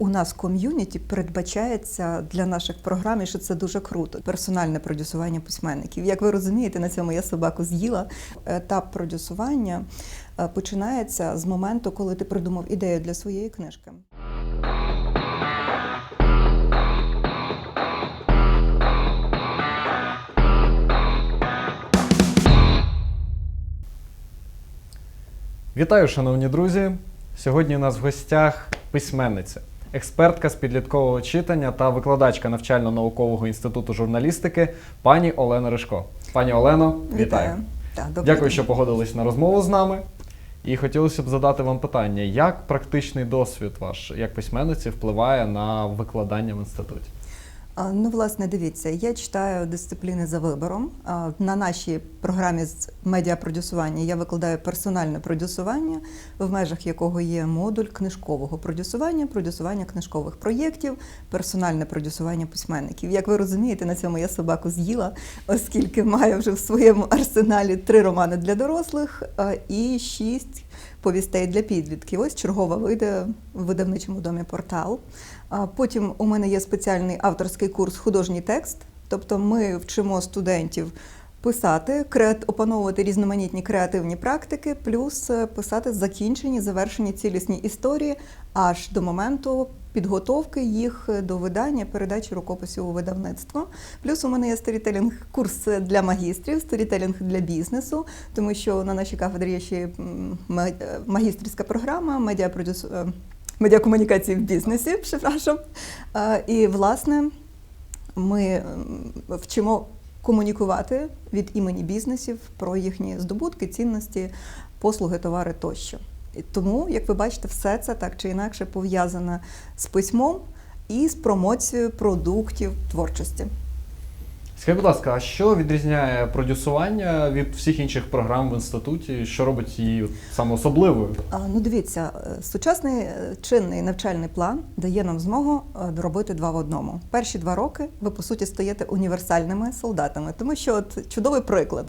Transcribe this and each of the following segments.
У нас ком'юніті передбачається для наших програм, і що це дуже круто. Персональне продюсування письменників. Як ви розумієте, на цьому я собаку з'їла. Етап продюсування е, починається з моменту, коли ти придумав ідею для своєї книжки. Вітаю, шановні друзі! Сьогодні у нас в гостях письменниця, експертка з підліткового читання та викладачка навчально-наукового інституту журналістики пані Олена Ришко. Пані Олено, вітаю! вітаю. Дякую, що погодились на розмову з нами. І хотілося б задати вам питання: як практичний досвід ваш як письменниці впливає на викладання в інституті? Ну, власне, дивіться, я читаю дисципліни за вибором. На нашій програмі з медіапродюсування я викладаю персональне продюсування, в межах якого є модуль книжкового продюсування, продюсування книжкових проєктів, персональне продюсування письменників. Як ви розумієте, на цьому я собаку з'їла, оскільки маю вже в своєму арсеналі три романи для дорослих і шість повістей для підлітків. Ось чергова вийде в видавничому домі портал. Потім у мене є спеціальний авторський курс художній текст. Тобто ми вчимо студентів писати, опановувати різноманітні креативні практики, плюс е, писати закінчені, завершені цілісні історії аж до моменту підготовки їх до видання, передачі рукописів у видавництво. Плюс у мене є сторітелінг курс для магістрів, сторітелінг для бізнесу, тому що на нашій кафедрі є ще магістрська програма медіапродюс... е, медіакомунікації в бізнесі, прzepraszam. Е, І, власне, ми вчимо комунікувати від імені бізнесів про їхні здобутки, цінності, послуги, товари тощо. Тому, як ви бачите, все це так чи інакше пов'язане з письмом і з промоцією продуктів творчості. Скажіть, будь ласка, а що відрізняє продюсування від всіх інших програм в інституті? Що робить її саме особливою? Ну, дивіться, е, сучасний е, чинний навчальний план дає нам змогу е, робити два в одному. Перші два роки ви по суті стаєте універсальними солдатами, тому що от чудовий приклад.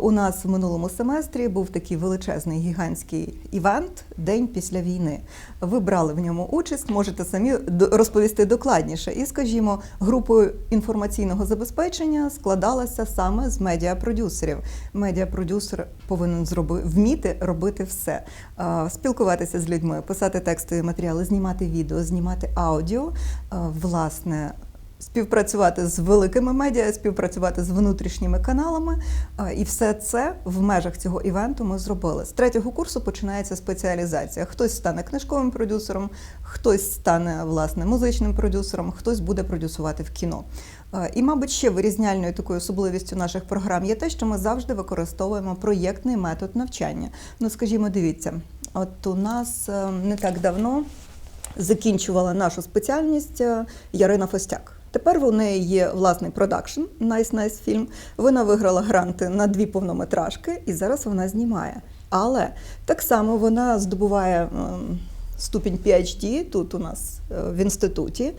У нас в минулому семестрі був такий величезний гігантський івент День після війни. Ви брали в ньому участь, можете самі розповісти докладніше. І, скажімо, групою інформаційного забезпечення складалася саме з медіапродюсерів. Медіапродюсер повинен зроби, вміти робити все: спілкуватися з людьми, писати текстові матеріали, знімати відео, знімати аудіо, власне. Співпрацювати з великими медіа, співпрацювати з внутрішніми каналами, і все це в межах цього івенту ми зробили. З третього курсу починається спеціалізація. Хтось стане книжковим продюсером, хтось стане власне музичним продюсером, хтось буде продюсувати в кіно. І, мабуть, ще вирізняльною такою особливістю наших програм є те, що ми завжди використовуємо проєктний метод навчання. Ну, скажімо, дивіться, от у нас е, не так давно закінчувала нашу спеціальність е, Ярина Фостяк. Тепер у неї є власний продакшн Nice Nice фільм. Вона виграла гранти на дві повнометражки і зараз вона знімає. Але так само вона здобуває ем, ступінь PhD тут у нас е, в інституті.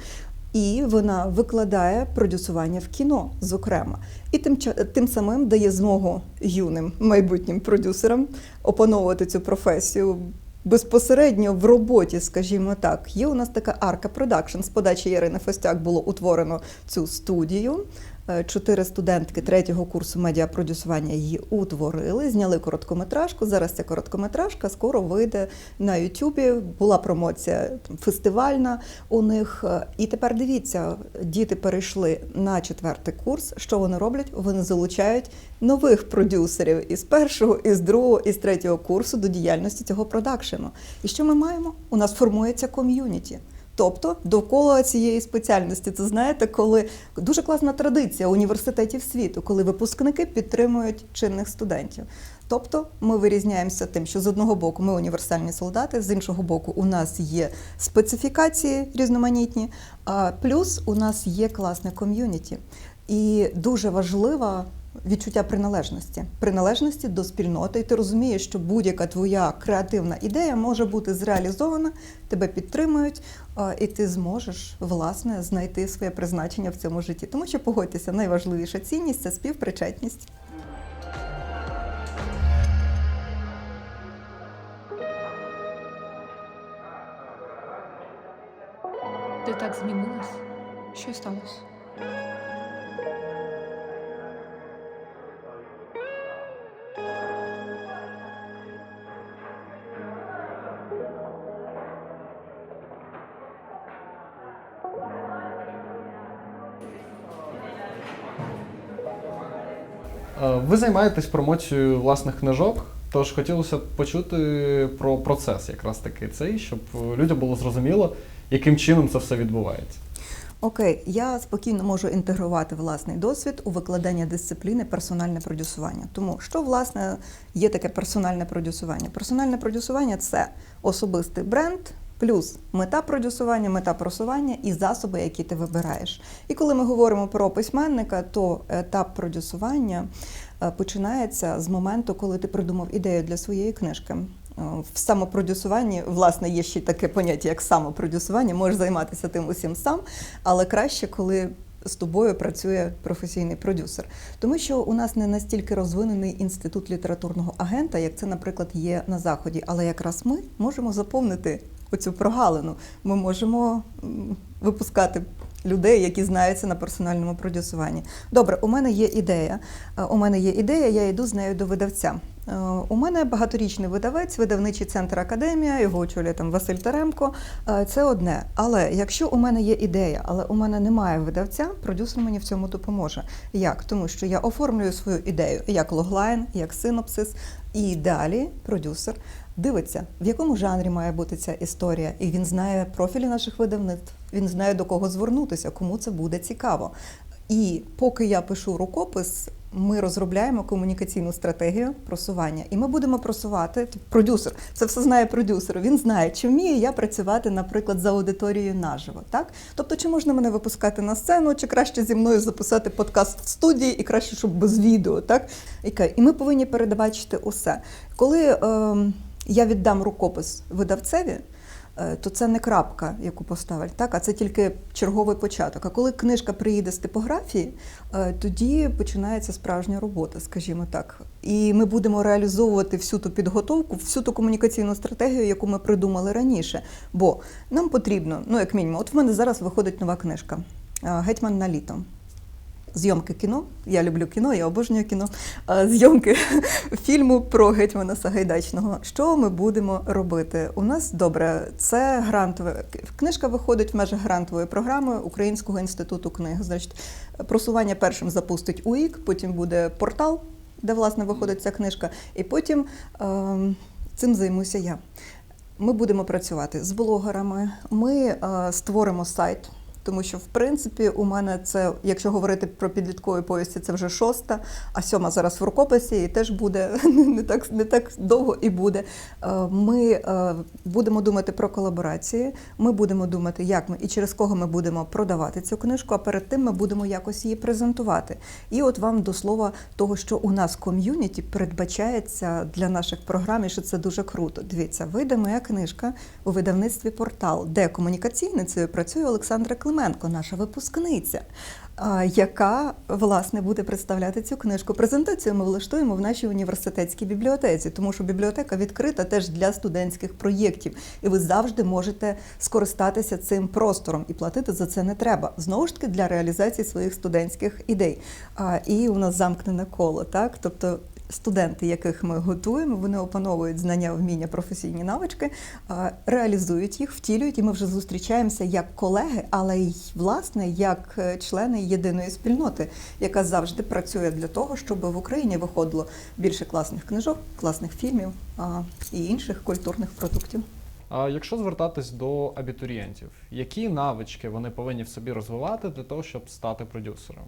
І вона викладає продюсування в кіно, зокрема, і тим тим самим дає змогу юним майбутнім продюсерам опановувати цю професію безпосередньо в роботі, скажімо так. Є у нас така арка продакшн. З подачі Ярини Фостяк було утворено цю студію. Е, Чотири студентки третього курсу медіапродюсування її утворили, зняли короткометражку. Зараз ця короткометражка скоро вийде на Ютубі. Була промоція фестивальна у них. Е, І тепер дивіться, діти перейшли на четвертий курс. Що вони роблять? Вони залучають нових продюсерів із першого, із другого, із третього курсу до діяльності цього продакшену. І що ми маємо? У нас формується ком'юніті. Тобто довкола цієї спеціальності, це знаєте, коли дуже класна традиція університетів світу, коли випускники підтримують чинних студентів. Тобто ми вирізняємося тим, що з одного боку ми універсальні солдати, з іншого боку, у нас є специфікації різноманітні, а плюс у нас є класне ком'юніті. І дуже важлива відчуття приналежності, приналежності до спільноти. І ти розумієш, що будь-яка твоя креативна ідея може бути зреалізована, тебе підтримують, і ти зможеш власне знайти своє призначення в цьому житті. Тому що погодьтеся, найважливіша цінність це співпричетність. Ти так змінилась? Що сталося? Ви займаєтесь промоцією власних книжок, тож хотілося б почути про процес якраз таки цей, щоб е, людям було зрозуміло, яким чином це все відбувається. Окей, я спокійно можу інтегрувати власний досвід у викладання дисципліни персональне продюсування. Тому що власне є таке персональне продюсування? Персональне продюсування це особистий бренд. Плюс мета продюсування, мета просування і засоби, які ти вибираєш. І коли ми говоримо про письменника, то етап продюсування е, починається з моменту, коли ти придумав ідею для своєї книжки. Е, В самопродюсуванні, власне, є ще таке поняття, як самопродюсування. Можеш займатися тим усім сам, але краще, коли з тобою працює професійний продюсер. Тому що у нас не настільки розвинений інститут літературного агента, як це, наприклад, є на заході. Але якраз ми можемо заповнити оцю прогалину. Ми можемо випускати. Людей, які знаються на персональному продюсуванні. Добре, у мене є ідея. Е, У мене є ідея, я йду з нею до видавця. Е, У мене багаторічний видавець, видавничий центр Академія, його очолює там Василь Теремко. Е, Це одне. Але якщо у мене є ідея, але у мене немає видавця, продюсер мені в цьому допоможе. Як? Тому що я оформлюю свою ідею як логлайн, як синопсис, і далі продюсер дивиться, в якому жанрі має бути ця історія, і він знає профілі наших видавництв, він знає до кого звернутися, кому це буде цікаво. І поки я пишу рукопис, ми розробляємо комунікаційну стратегію просування. І ми будемо просувати продюсер. Це все знає продюсер. Він знає, чи вмію я працювати, наприклад, за аудиторією наживо. Так, тобто, чи можна мене випускати на сцену, чи краще зі мною записати подкаст в студії, і краще, щоб без відео. Так і ми повинні передбачити усе. Коли е, я віддам рукопис видавцеві. е, То це не крапка, яку поставить, так, а це тільки черговий початок. А коли книжка приїде з типографії, е, тоді починається справжня робота, скажімо так. І ми будемо реалізовувати всю ту підготовку, всю ту комунікаційну стратегію, яку ми придумали раніше. Бо нам потрібно, ну як мінімум, от в мене зараз виходить нова книжка е, Гетьман на літо. Зйомки кіно. Я люблю кіно, я обожнюю кіно. Зйомки фільму про гетьмана Сагайдачного. Що ми будемо робити? У нас добре, це грантове. Книжка виходить в межах грантової програми Українського інституту книги. Значить, просування першим запустить УІК, потім буде портал, де власне виходить ця книжка, і потім ем, цим займуся я. Ми будемо працювати з блогерами. Ми е, створимо сайт. Тому що, в принципі, у мене це, якщо говорити про підліткові повісті, це вже шоста, а сьома зараз в рукописі і теж буде не так, не так довго і буде. Е, Ми е, будемо думати про колаборації, ми будемо думати, як ми і через кого ми будемо продавати цю книжку, а перед тим ми будемо якось її презентувати. І от вам до слова того, що у нас ком'юніті передбачається для наших програм, і що це дуже круто. Дивіться, вийде моя книжка у видавництві портал, де комунікаційницею працює Олександра Клименко, наша випускниця, яка власне буде представляти цю книжку. Презентацію ми влаштуємо в нашій університетській бібліотеці, тому що бібліотека відкрита теж для студентських проєктів, і ви завжди можете скористатися цим простором і платити за це не треба. Знову ж таки для реалізації своїх студентських ідей. І у нас замкнене коло, так тобто. Студенти, яких ми готуємо, вони опановують знання, вміння, професійні навички, реалізують їх, втілюють, і ми вже зустрічаємося як колеги, але й власне як е, члени єдиної спільноти, яка завжди працює для того, щоб в Україні виходило більше класних книжок, класних фільмів і інших культурних продуктів. А якщо звертатись до абітурієнтів, які навички вони повинні в собі розвивати для того, щоб стати продюсером?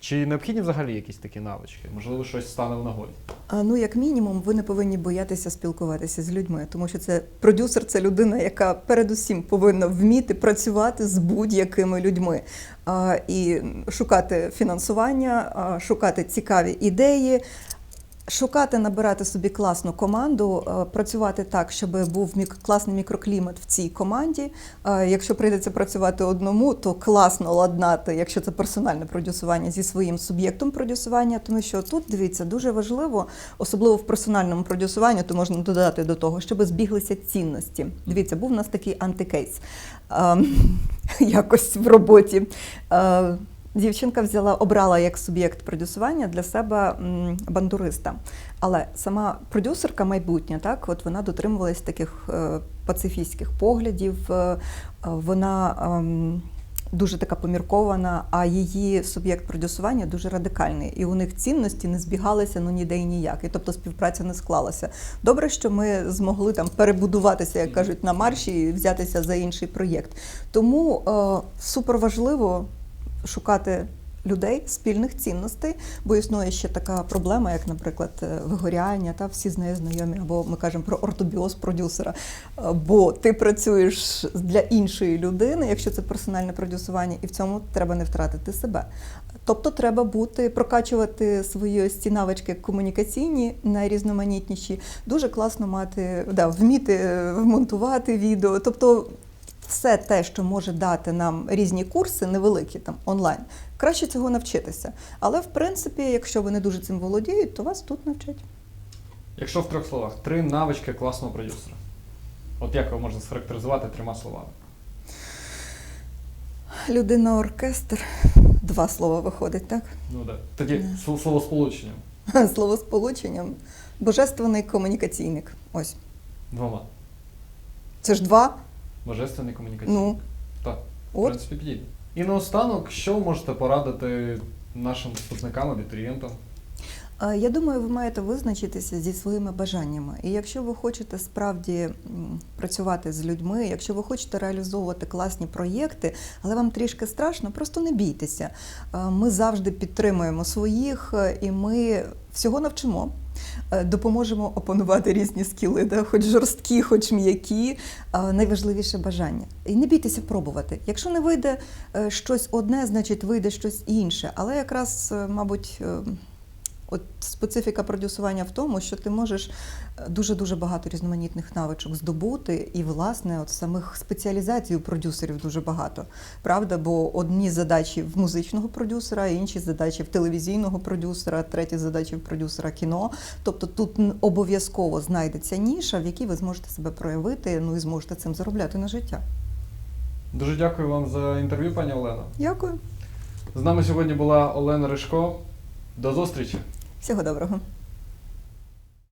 Чи необхідні взагалі якісь такі навички? Можливо, щось стане в нагоді? А, Ну, як мінімум, ви не повинні боятися спілкуватися з людьми, тому що це продюсер, це людина, яка передусім повинна вміти працювати з будь-якими людьми а, і шукати фінансування, а, шукати цікаві ідеї. Шукати, набирати собі класну команду, е, працювати так, щоб був мік- класний мікроклімат в цій команді. Е, Якщо прийдеться працювати одному, то класно ладнати, якщо це персональне продюсування зі своїм суб'єктом продюсування. Тому що тут дивіться дуже важливо, особливо в персональному продюсуванні, то можна додати до того, щоб збіглися цінності. Дивіться, був у нас такий антикейс. Ем, якось в роботі. Дівчинка взяла, обрала як суб'єкт продюсування для себе бандуриста. Але сама продюсерка майбутня, так, от вона дотримувалась таких е, пацифістських поглядів. е, вона ем, дуже така поміркована, а її суб'єкт продюсування дуже радикальний. І у них цінності не збігалися ну ніде і ніяк. І тобто співпраця не склалася. Добре, що ми змогли там перебудуватися, як кажуть, на марші і взятися за інший проєкт. Тому е, супер важливо шукати людей спільних цінностей, бо існує ще така проблема, як, наприклад, е, вигоряння, та всі з нею знайомі, або ми кажемо про ортобіоз продюсера. Е, Бо ти працюєш для іншої людини, якщо це персональне продюсування, і в цьому треба не втратити себе. Тобто треба бути, прокачувати свої ось ці навички комунікаційні, найрізноманітніші. Дуже класно мати, да, вміти е, вмонтувати відео. Тобто все те, що може дати нам різні курси, невеликі там онлайн, краще цього навчитися. Але в принципі, якщо ви не дуже цим володіють, то вас тут навчать. Якщо в трьох словах, три навички класного продюсера. От як його можна схарактеризувати трьома словами? Людина оркестр. Два слова виходить, так? Ну да. Тоді Да. сл- словосполученням. Словосполученням. Божественний комунікаційник. Ось. Двома. Це ж два. Божественний комунікаційник. Ну, Так, в от. принципі, підійде. І наостанок, що ви можете порадити нашим вступникам, абітурієнтам? Я думаю, ви маєте визначитися зі своїми бажаннями. І якщо ви хочете справді працювати з людьми, якщо ви хочете реалізовувати класні проєкти, але вам трішки страшно, просто не бійтеся. Ми завжди підтримуємо своїх е, і ми всього навчимо. е, Допоможемо опанувати різні скіли, да? хоч жорсткі, хоч м'які. Найважливіше бажання. І не бійтеся пробувати. Якщо не вийде е, щось одне, значить вийде щось інше. Але якраз, мабуть, От специфіка продюсування в тому, що ти можеш дуже дуже багато різноманітних навичок здобути, і власне от самих спеціалізацій у продюсерів дуже багато. Правда, бо одні задачі в музичного продюсера, інші задачі в телевізійного продюсера, треті задачі в продюсера кіно. Тобто тут обов'язково знайдеться ніша, в якій ви зможете себе проявити, ну і зможете цим заробляти на життя. Дуже дякую вам за інтерв'ю, пані Олено. Дякую, З нами сьогодні була Олена Ришко. До зустрічі! Всього доброго.